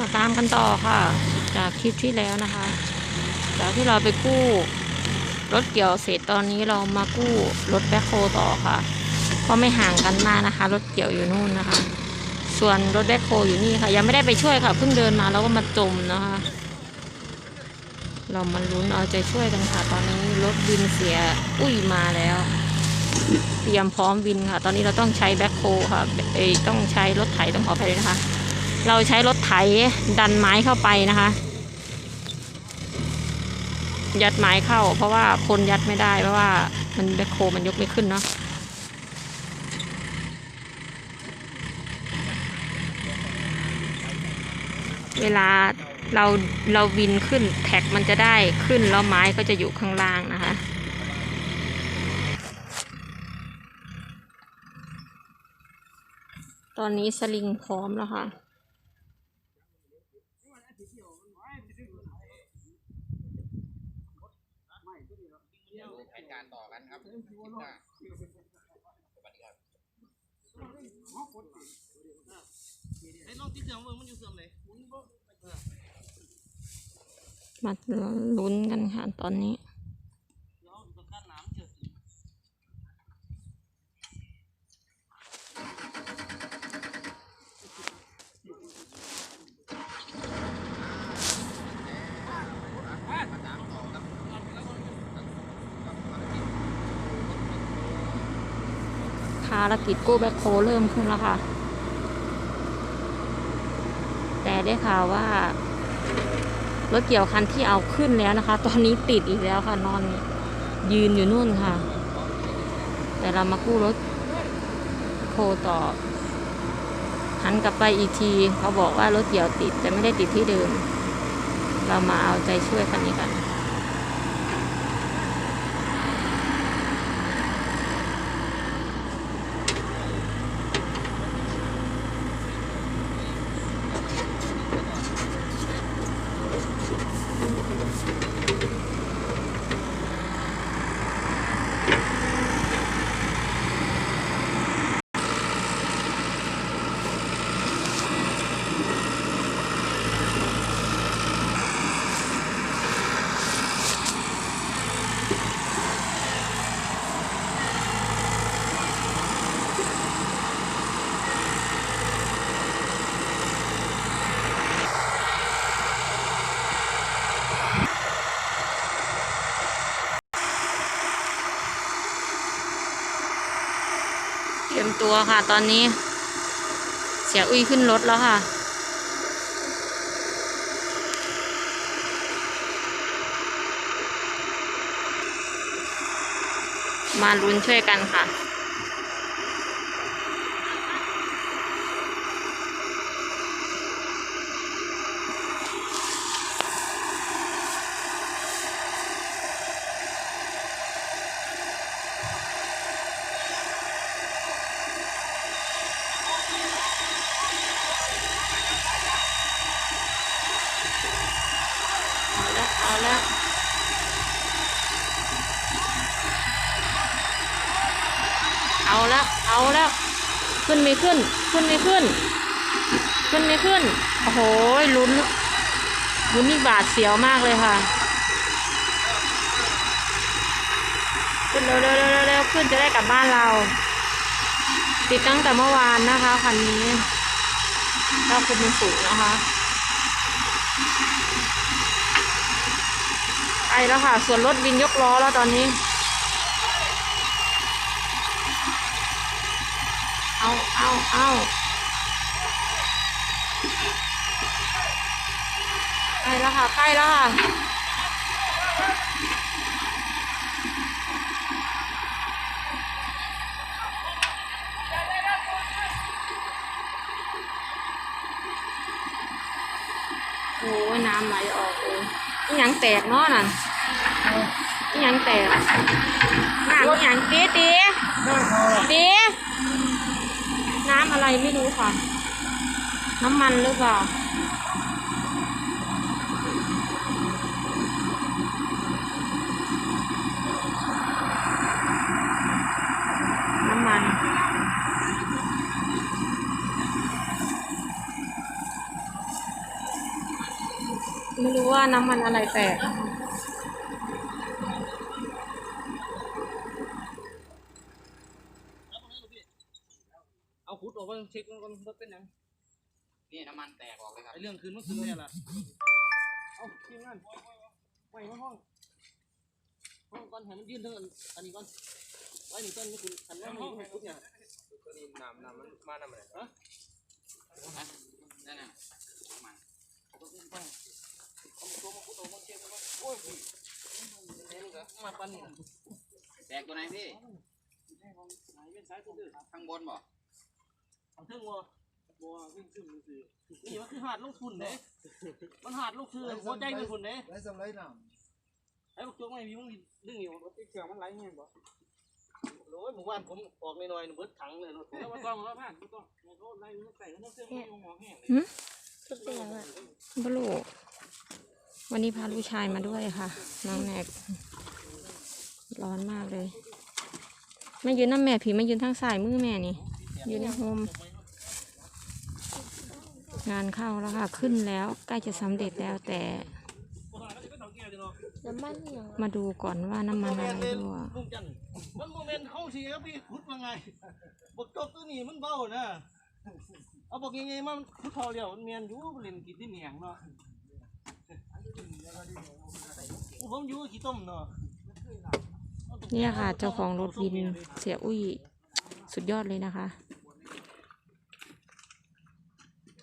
มาตามกันต่อค่ะ จากคลิปที่แล้วนะคะ จากที่เราไปกู้รถเกี่ยวเสร็จตอนนี้เรามากู้รถแบ็คโฮต่อค่ะก็ไม่ห่างกันมากนะคะ รถเกี่ยวอยู่นู่นนะคะ ส่วนรถแบ็คโฮอยู่นี่ค่ะ ยังไม่ได้ไปช่วยค่ะเพิ่งเดินมาแล้วก็มาจมนะคะ เรามาลุ้นเอาใจช่วยกันค่ะ ตอนนี้รถวินเสียอุ้ยมาแล้ว เตรียมพร้อมวินค่ะ ตอนนี้เราต้องใช้แบ็คโฮค่ะเอต้องใช้รถไถต้องขอไปเลยนะคะ เราใช้รถไถดันไม้เข้าไปนะคะ ยัดไม้เข้า เพราะว่าคนยัดไม่ได้เพราะว่ามันแบคโฮมันยกไม่ขึ้นเนาะเวลาเราเราวินขึ้นแท็กมันจะได้ขึ้นแล้วไม้ก็จะอยู่ข้างล่างนะคะ ตอนนี้สลิงพร้อมแล้วค่ะ ใช้การ ต่อกันครับคลิปหน้าสวัสดีครับไอ้ลองติดเสื่อมเบิ่งมันอยู่เสื่อมเลยมาลุ้นกันค่ะตอนนี้ เดี๋ยวต้องการน้ำเจอ ภารกิจกู้แบ็คโฮเริ่มขึ้นแล้วค่ะ แต่ได้ข่าวว่ารถเกี่ยวคันที่เอาขึ้นแล้วนะคะ ตอนนี้ติดอีกแล้วค่ะนอนยืนอยู่นู่นค่ะ แต่เรามากู้รถโคต่อหันกลับไปอีกที เขาบอกว่ารถเกี่ยวติด แต่ไม่ได้ติดที่เดิม เรามาเอาใจช่วยคันนี้กัน เตัวค่ะตอนนี้ เสียอุ้ยขึ้นรถแล้วค่ะ มาลุ้นช่วยกันค่ะ แล้ว เอาแล้ว ขึ้นไม่ขึ้น ขึ้นไม่ขึ้น ขึ้นไม่ขึ้น โอ้โหลุ้นลุ้นนี่บาดเสียวมากเลยค่ะ ขึ้นเร็วเร็วเร็วเร็วขึ้นจะได้กลับบ้านเรา ติดตั้งแต่เมื่อวานนะคะคันนี้ถ้าคุณเป็นสูงนะคะไปแล้วค่ะ ส่วนรถวินยกล้อแล้วตอนนี้ เอาเอาเอาใกล้แล้วค่ะใกล้แล้วค่ะโอ้ยน้ำไหลออกเลยนี่ยังแตกเนาะน่ะนี่ยังแตกน้ำนี่ยังตีตีตี น้ำอะไรไม่รู้ค่ะ น้ำมันหรือเปล่าน้ำมันไม่รู้ว่าน้ำมันอะไรแตก นะคะเอาขุดออกมาเช็คมันก่อนว่าเป็นหยังนี่น้ำมันแตกออกเลยครับไอ้เรื่องคืนมันคืนเนี่ยล่ะเอาทีมงานไว้มาห้องห้องก่อนให้มันยืนเท่าอันอันนี้ก่อนไว้นี่ต้นนี่คุณอันนั้นมันมันขุดเนี่ยนี่น้ำน้ำมันมาน้ำอะไรฮะนั่นน่ะน้ำมันเอาตัวมาขุดออกมาเช็คมันก่อนโอ้ยเอ็นก็มาปันนี่นะแตกตัวไหนพี่หายเป็นสายตัวดื้อข้างบนบ่ เอาเทิงวัววัววิ่งขึ้นมือถือนี่มันคือหาดลงทุนเด้มันหาดลงทุนหัวใจเป็นคนเด้ไรสำไรน้ไอ้พวกตัวไม่มีมึงดึงอยู่รถที่เกี่ยวมันไหลเงี้ยบ่โอ้ยหมู่บ้านผมออกหน่อยๆเบิดถังเลยรถแล้วมาต้องแล้วผ่านไม่ต้องไม่โทษไล่มันใส่แล้วเสื้อมันมองแห้งเลยชุดเตียงอะบลูวันนี้พาลูกชายมาด้วยค่ะ น้องแนกร้อนมากเลยแม่ยืนน้ำแม่ผีมายืนทางสายมือแม่นี่ ยืนในโฮม งานเข้าแล้วค่ะ ขึ้นแล้วใกล้จะสำเร็จแล้วแต่น้ำมันอย่างมาดูก่อนว่าน้ำมันอะไรด้วยลุงจันมันโมเมนต์เข้าสิครับพี่ขุดมาไงบกจบตัวนี้มันเบานะ เอาบอกยังไงมันขุดทอเดียวมันเมียนอยู่เล่นกินที่เหนียงเนาะผมอยู่ขี้ต้มเนาะเนี่ยค่ะ เจ้าของรถวินเสียอุ้ยสุดยอดเลยนะคะ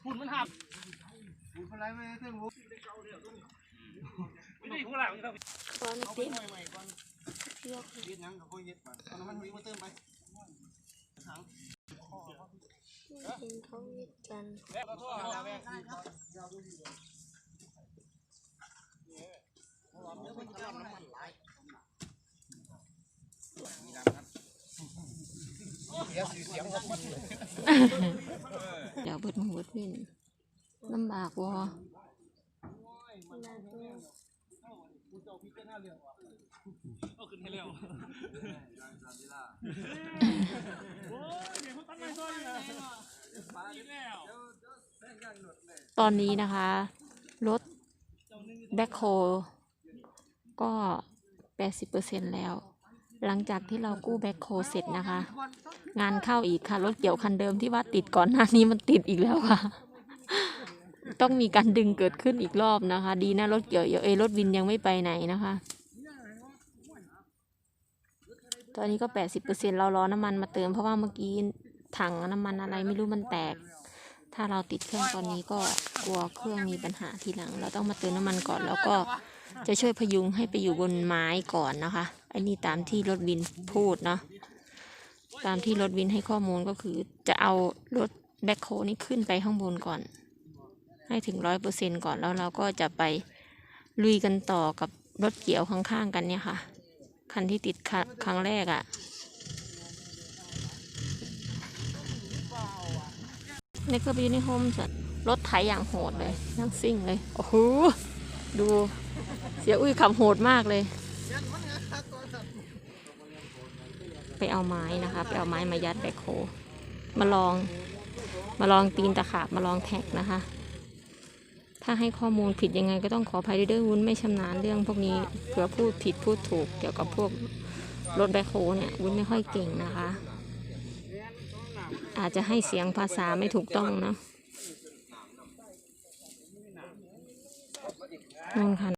ฝุ่นมันหักำมีอะไรไหมเท่งรู้ไม่ได้หัวหลังครับคอนเอาไปติดหน่อยใหม่ก่อนเที่ยวเย็ดยังกับพ่อเย็ดมันเอาน้ำมันมาเติมไปถังเป็นเขาวิดกันแวะขอโทษนะแวะเสียสีเสียงครับเดี๋ยวเบิดหมูเบิดวินลำบากวอเอาขึ้นให้เร็วโอ้ย เดี๋ยวเขาตั้งใจซอยอยู่นะแล้วตอนนี้นะคะ รถแบ็คโฮก็แปดสิบเปอร์เซ็นแล้ว หลังจากที่เรากู้แบ็คโฮเสร็จนะคะ งานเข้าอีกค่ะ รถเกี่ยวคันเดิมที่ว่าติดก่อนหน้านี้มันติดอีกแล้วค่ะ ต้องมีการดึงเกิดขึ้นอีกรอบนะคะ ดีนะรถเกี่ยวเอยรถวินยังไม่ไปไหนนะคะ ตอนนี้ก็แปดสิบเปอร์เซ็นเรารอน้ำมันมาเติมเพราะว่าเมื่อกี้ถังน้ำมันอะไรไม่รู้มันแตก ถ้าเราติดเครื่องตอนนี้ก็กลัวเครื่องมีปัญหาทีหลัง เราต้องมาเติมน้ำมันก่อนแล้วก็ จะช่วยพยุงให้ไปอยู่บนไม้ก่อนนะคะ อันนี้ตามที่รถวินพูดเนาะ ตามที่รถวินให้ข้อมูลก็คือจะเอารถแบ็คโฮนี่ขึ้นไปข้างบนก่อน ให้ถึงร้อยเปอร์เซ็นก่อนแล้วเราก็จะไปลุยกันต่อกับรถเกี่ยวข้างๆกันเนี่ยค่ะ คันที่ติดครัครั้งแรกอะ่ะนี่ก็ไปอยู่ในโฮมส์รถไถอย่างโหดเลยนั่งซิ่งเลย โอ้โห ดู เสียอุ้ยขับโหดมากเลย ไปเอาไม้นะคะ ไปเอาไม้มายัดแบคโฮมาลอง มาลองตีนตะขาบมาลองแท็กนะคะ ถ้าให้ข้อมูลผิดยังไงก็ต้องขออภัยด้วยด้วยวุ้นไม่ชำนาญเรื่องพวกนี้เผื่อพูดผิดพูดถูกเกี่ยวกับพวกรถแบคโฮเนี่ยวุ้นไม่ค่อยเก่งนะคะ อาจจะให้เสียงภาษาไม่ถูกต้องนะนู่นค่ะ